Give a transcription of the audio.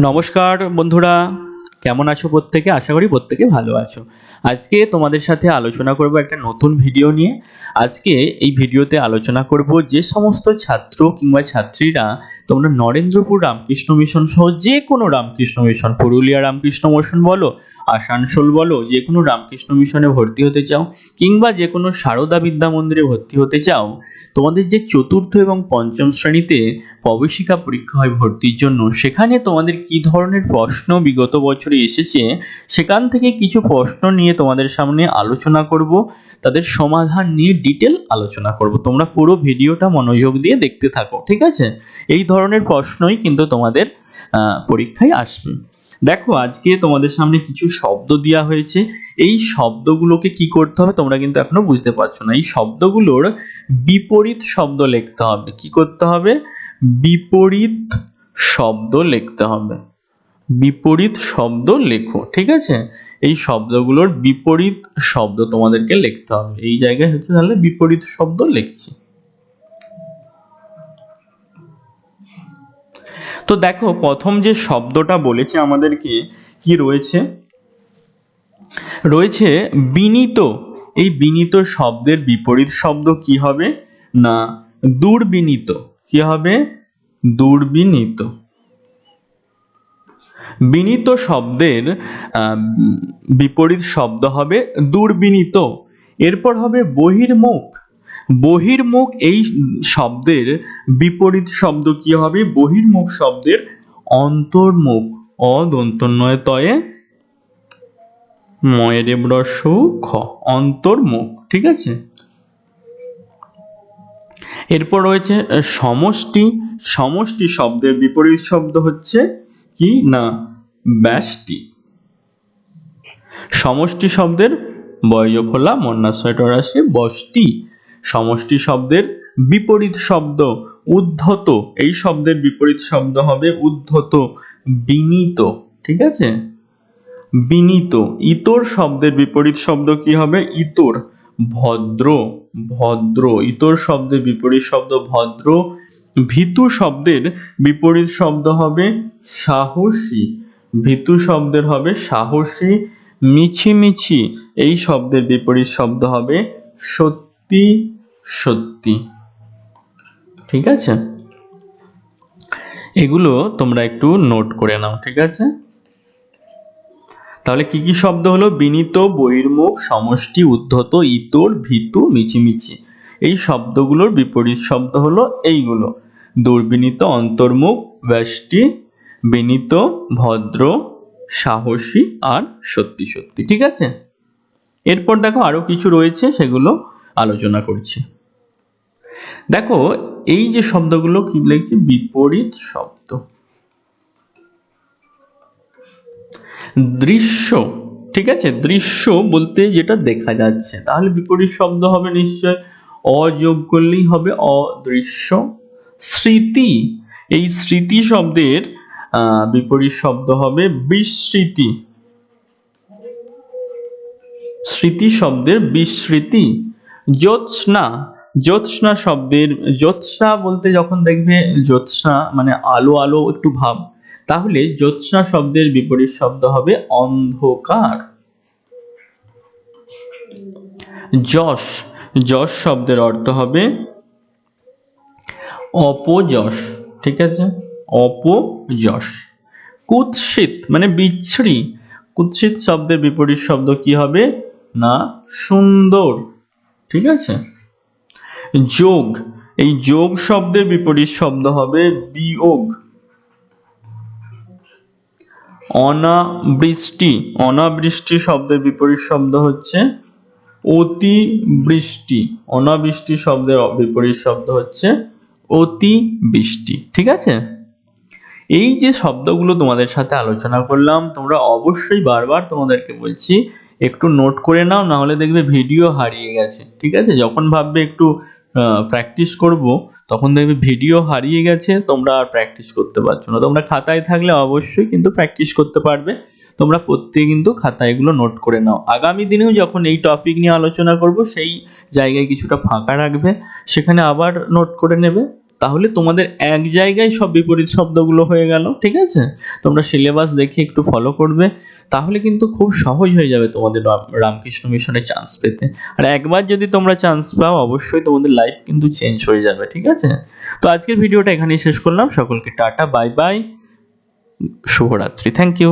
নমস্কার বন্ধুরা কেমন আছো প্রত্যেকে? আশা করি প্রত্যেকে ভালো আছো। আজকে তোমাদের সাথে আলোচনা করব একটা নতুন ভিডিও নিয়ে। আজকে এই ভিডিওতে আলোচনা করব যে সমস্ত ছাত্র কিংবা ছাত্রীরা তোমরা নরেন্দ্রপুর রামকৃষ্ণ মিশন সহ যে কোনো রামকৃষ্ণ মিশন, পুরুলিয়া রামকৃষ্ণ মিশন বলো, আসানসোল বলো, যে কোনো রামকৃষ্ণ মিশনে ভর্তি হতে চাও কিংবা যে কোনো সারদা বিদ্যা মন্দিরে ভর্তি হতে চাও, তোমাদের যে চতুর্থ এবং পঞ্চম শ্রেণীতে প্রবেশিকা পরীক্ষা হয় ভর্তির জন্য, সেখানে তোমাদের কি ধরনের প্রশ্ন বিগত বছরে এসেছে, সেখান থেকে কিছু প্রশ্ন নিয়ে তোমাদের সামনে আলোচনা করব, তাদের সমাধান নিয়ে ডিটেল আলোচনা করব। তোমরা পুরো ভিডিওটা মনোযোগ দিয়ে দেখতে থাকো, ঠিক আছে? এই ধরনের প্রশ্নই কিন্তু তোমাদের পরীক্ষায় আসবে। দেখো, আজকে তোমাদের সামনে কিছু শব্দ দেওয়া হয়েছে। এই শব্দগুলোকে কি করতে হবে তোমরা কিন্তু এখনও বুঝতে পারছ না। এই শব্দগুলোর বিপরীত শব্দ লিখতে হবে। কি করতে হবে? বিপরীত শব্দ লিখতে হবে। বিপরীত শব্দ লেখো, ঠিক আছে? এই শব্দগুলোর বিপরীত শব্দ তোমাদেরকে লিখতে হবে। এই জায়গায় হচ্ছে তাহলে বিপরীত শব্দ লিখছি। তো দেখো, প্রথম যে শব্দটা বলেছে আমাদেরকে, কি রয়েছে? রয়েছে বিনীত। এই বিনীত শব্দের বিপরীত শব্দ কি হবে? না, দুর্বিনীত। কি হবে? দুর্বিনীত। বিনীত শব্দের বিপরীত শব্দ হবে দুর্বিনীত। এরপর হবে বহির্মুখ। বহির্মুখ এই শব্দের বিপরীত শব্দ কি হবে? বহির্মুখ শব্দের অন্তর্মুখ। অদন্তন্বয় তয়ে ময়ের ব্রস খ। অন্তর্মুখ, ঠিক আছে? এরপর রয়েছে সমষ্টি। সমষ্টি শব্দের বিপরীত শব্দ হচ্ছে কি না ব্যাসটি? সমষ্টি শব্দের বয়ফলা মন্নাশয়টার আসে বষ্টি সমষ্টি শব্দের বিপরীত শব্দ, উদ্ধত। এই শব্দের বিপরীত শব্দ হবে উদ্ধত, বিনীত, ঠিক আছে? বিনীত। ইতর শব্দের বিপরীত শব্দ কি হবে? ইতর। ভদ্র ভদ্র। ইতর শব্দের বিপরীত শব্দ ভদ্র। ভীতু শব্দের বিপরীত শব্দ হবে সাহসী। ভীতু শব্দের হবে সাহসী। মিছিমিছি এই শব্দের বিপরীত শব্দ হবে সত্যি সত্যি। ঠিক আছে? এগুলো তোমরা একটু নোট করে নাও, ঠিক আছে? তাহলে কি কি শব্দ হলো? বিনীত, বহির্মুখ, সমষ্টি, উদ্ধত, ইতর, ভীতু মিছিমিছি এই শব্দগুলোর বিপরীত শব্দ হলো এইগুলো। দুর্বিনীত, অন্তর্মুখ, ব্যষ্টি, বিনীত, ভদ্র, সাহসী আর সত্যি সত্যি। ঠিক আছে? এরপর দেখো আরও কিছু রয়েছে, সেগুলো আলোচনা করছি। দেখো, এই যে শব্দগুলো কি লিখছে? বিপরীত শব্দ। দৃশ্য, ঠিক আছে? দৃশ্য বলতে যেটা দেখা যাচ্ছে। তাহলে বিপরীত শব্দ হবে নিশ্চয়। অযোগ করলেই হবে অদৃশ্য। স্মৃতি, এই স্মৃতি শব্দের বিপরীত শব্দ হবে বিস্মৃতি। স্মৃতি শব্দের বিস্মৃতি। জ্যোৎস্না জ্যোৎস্না শব্দের, জ্যোৎস্না বলতে যখন দেখবে, জ্যোৎস্না মানে আলো আলো, একটু ভাব। তাহলে জ্যোৎস্না শব্দের বিপরীত শব্দ হবে অন্ধকার। যশ যশ শব্দের অর্থ হবে অপযশ, ঠিক আছে? অপযশ। কুৎসিত মানে বিচ্ছিরি। কুৎসিত শব্দের বিপরীত শব্দ কি হবে? না, সুন্দর, ঠিক আছে? যোগ, এই যোগ শব্দের বিপরীত শব্দ হবে বিয়োগ। অনাবৃষ্টি। অনাবৃষ্টি শব্দের বিপরীত শব্দ হচ্ছে অতি বৃষ্টি অনাবৃষ্টি শব্দের বিপরীত শব্দ হচ্ছে অতি বৃষ্টি ঠিক আছে? এই যে শব্দগুলো তোমাদের সাথে আলোচনা করলাম, তোমরা অবশ্যই বারবার তোমাদেরকে বলছি, একটু নোট করে নাও না হলে দেখবে ভিডিও হারিয়ে গেছে। ঠিক আছে? যখন ভাববে একটু প্র্যাকটিস করব, তখন দেখবে ভিডিও হারিয়ে গেছে, তোমরা আর প্র্যাকটিস করতে পারছ না। তোমরা খাতায় থাকলে অবশ্যই কিন্তু প্র্যাকটিস করতে পারবে। তোমরা প্রত্যেকে কিন্তু খাতায় এগুলো নোট করে নাও। আগামী দিনেও যখন এই টপিক নিয়ে আলোচনা করব, সেই জায়গায় কিছুটা ফাঁকা রাখবে, সেখানে আবার নোট করে নেবে। তাহলে তোমাদের এক জায়গায় সব বিপরীত শব্দগুলো হয়ে গেল, ঠিক আছে? তোমরা সিলেবাস দেখে একটু ফলো করবে, তাহলে কিন্তু খুব সহজ হয়ে যাবে তোমাদের রামকৃষ্ণ মিশনে চান্স পেতে। আর একবার যদি তোমরা চান্স পাও, অবশ্যই তোমাদের লাইফ কিন্তু চেঞ্জ হয়ে যাবে, ঠিক আছে? তো আজকের ভিডিওটা এখানেই শেষ করলাম। সকলকে টাটা বাই বাই শুভরাত্রি। Thank you